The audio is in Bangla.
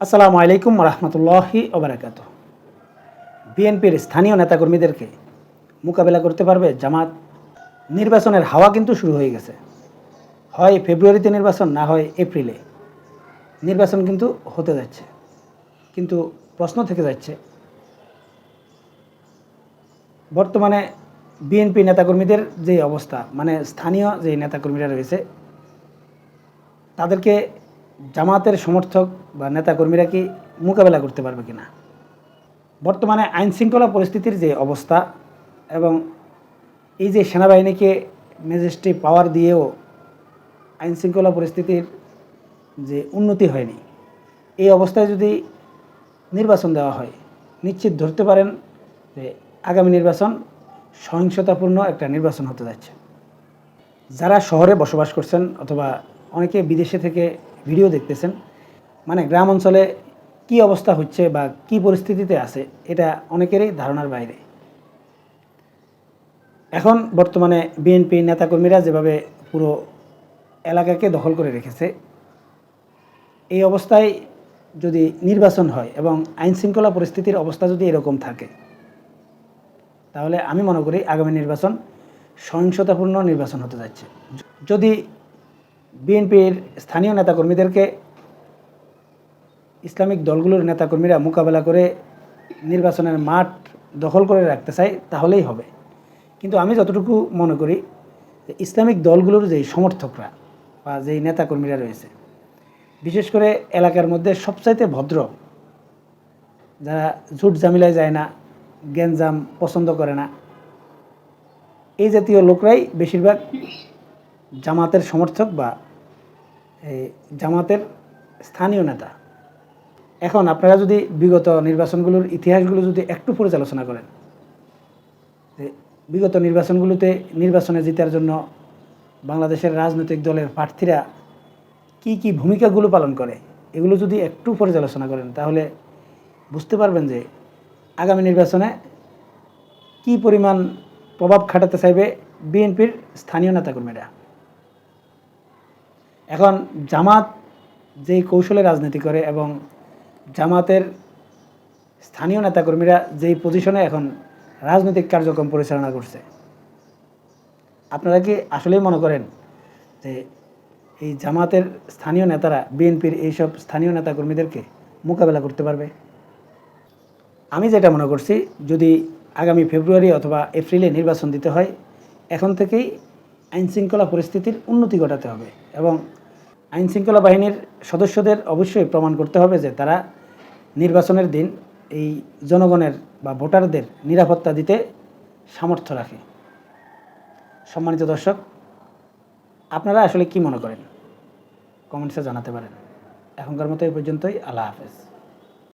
আসসালামু আলাইকুম রহমতুল্লাহি ওবরাকাত বিএনপির স্থানীয় নেতাকর্মীদেরকে মোকাবেলা করতে পারবে জামাত। নির্বাচনের হাওয়া কিন্তু শুরু হয়ে গেছে। হয় ফেব্রুয়ারিতে নির্বাচন, না হয় এপ্রিলে। নির্বাচন কিন্তু হতে যাচ্ছে। কিন্তু প্রশ্ন থেকে যাচ্ছে, বর্তমানে বিএনপি নেতাকর্মীদের যে অবস্থা মানে স্থানীয় যে নেতাকর্মীরা রয়েছে, তাদেরকে জামাতের সমর্থক বা নেতাকর্মীরা কি মোকাবেলা করতে পারবে কিনা? বর্তমানে আইন শৃঙ্খলা পরিস্থিতির যে অবস্থা এবং এই যে সেনাবাহিনীকে ম্যাজিস্ট্রি পাওয়ার দিয়েও আইন শৃঙ্খলা পরিস্থিতির যে উন্নতি হয়নি, এই অবস্থায় যদি নির্বাচন দেওয়া হয়, নিশ্চিত ধরতে পারেন যে আগামী নির্বাচন সহিংসতাপূর্ণ একটা নির্বাচন হতে যাচ্ছে। যারা শহরে বসবাস করছেন অথবা অনেকে বিদেশে থেকে ভিডিও দেখতেছেন। মানে গ্রাম অঞ্চলে কী অবস্থা হচ্ছে বা কি পরিস্থিতিতে আছে, এটা অনেকেরই ধারণার বাইরে। এখন বর্তমানে বিএনপি নেতাকর্মীরা যেভাবে পুরো এলাকাকে দখল করে রেখেছে, এই অবস্থায় যদি নির্বাচন হয় এবং আইন শৃঙ্খলা পরিস্থিতির অবস্থা যদি এরকম থাকে, তাহলে আমি মনে করি আগামী নির্বাচন সহিংসতাপূর্ণ নির্বাচন হতে যাচ্ছে। যদি বিএনপির স্থানীয় নেতাকর্মীদেরকে ইসলামিক দলগুলোর নেতাকর্মীরা মোকাবেলা করে নির্বাচনের মাঠ দখল করে রাখতে চায়, তাহলেই হবে। কিন্তু আমি যতটুকু মনে করি যে ইসলামিক দলগুলোর যেই সমর্থকরা বা যেই নেতাকর্মীরা রয়েছে, বিশেষ করে এলাকার মধ্যে সবচাইতে ভদ্র, যারা ঝুট জামিলায় যায় না, গ্যাঞ্জাম পছন্দ করে না, এই জাতীয় লোকরাই বেশিরভাগ জামাতের সমর্থক বা জামাতের স্থানীয় নেতা। এখন আপনারা যদি বিগত নির্বাচনগুলোর ইতিহাসগুলো যদি একটু পর্যালোচনা করেন বিগত নির্বাচনগুলোতে নির্বাচনে জেতার জন্য বাংলাদেশের রাজনৈতিক দলের প্রার্থীরা কি কি ভূমিকাগুলো পালন করে, এগুলো যদি একটু পর্যালোচনা করেন, তাহলে বুঝতে পারবেন যে আগামী নির্বাচনে কি পরিমাণ প্রভাব খাটাতে চাইবে বিএনপির স্থানীয় নেতাকর্মীরা। এখন জামাত যেই কৌশলে রাজনীতি করে এবং জামাতের স্থানীয় নেতাকর্মীরা যেই পজিশনে এখন রাজনৈতিক কার্যক্রম পরিচালনা করছে, আপনারা কি আসলেই মনে করেন যে এই জামাতের স্থানীয় নেতারা বিএনপির এইসব স্থানীয় নেতাকর্মীদেরকে মোকাবেলা করতে পারবে? আমি যেটা মনে করছি, যদি আগামী ফেব্রুয়ারি অথবা এপ্রিলে নির্বাচন দিতে হয়, এখন থেকেই আইন শৃঙ্খলা পরিস্থিতির উন্নতি ঘটাতে হবে এবং আইন শৃঙ্খলা বাহিনীর সদস্যদের অবশ্যই প্রমাণ করতে হবে যে তারা নির্বাচনের দিন এই জনগণের বা ভোটারদের নিরাপত্তা দিতে সামর্থ্য রাখে। সম্মানিত দর্শক, আপনারা আসলে কি মনে করেন? কমেন্টসে জানাতে পারেন। এখনকার মতো এই পর্যন্তই। আল্লাহ হাফেজ।